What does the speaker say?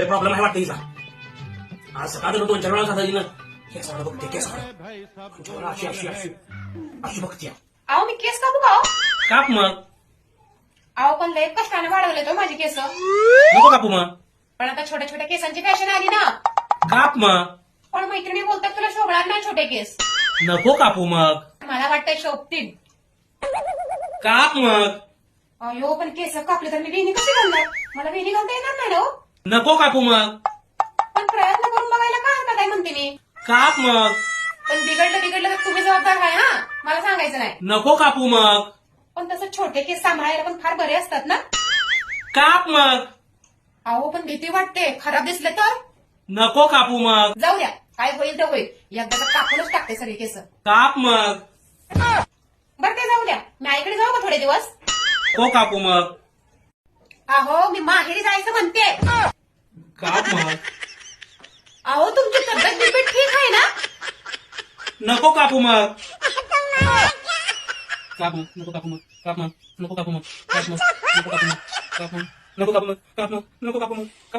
काहीतरी प्रॉब्लेम आहे वाटतं हिचा आज सकाळ दोन चार वेळा खाता हिनं केसावर बघते केसावर अशी अशी अशी अशी बघते अहो मी केस कापू का? काप मग. अहो पण लय कष्टाने वाढवले तो माझे केस. नको कापू मग. पण आता छोट्या छोट्या केसांची फॅशन आली ना. काप मग. पण मैत्रिणी बोलतात तुला शोभणार नाही छोटे केस. नको कापू मग. मला वाटतंय शोभतील. काप मग. अयो पण केस कापले तर मी वेणी कशी घालणार? मला वेणी घालता येणार नाही ना हो? नको कापू मग. पण प्रयत्न करून बघायला काय हरकत आहे म्हणते मी? काप मग. पण बिघडलं बिघडलं तर तुम्ही जबाबदार आहे हा? मला सांगायचं नाही. नको कापू मग. पण तसं छोटे केस सांभाळायला पण फार बरे असतात ना? काप मग. अहो पण भीती वाटते. खराब दिसले तर? नको कापू मग. जाऊ द्या. काय होईल तर होईल. एकदा कापूनच टाकते सगळे केस. काप मग. बरं ते जाऊ द्या. मी आईकडे जाऊ का थोडे दिवस? नको कापू मग. अहो मी माहेरी जायचं म्हणते. काप मग अहो तुमची तब्येत बिब्येत ठीक आहे ना? नको कापू मग. काप मग नको कापू मग काप मग नको कापू मग काप मग नको कापू मग काप मग नको कापू मग काप मग नको कापू मग काप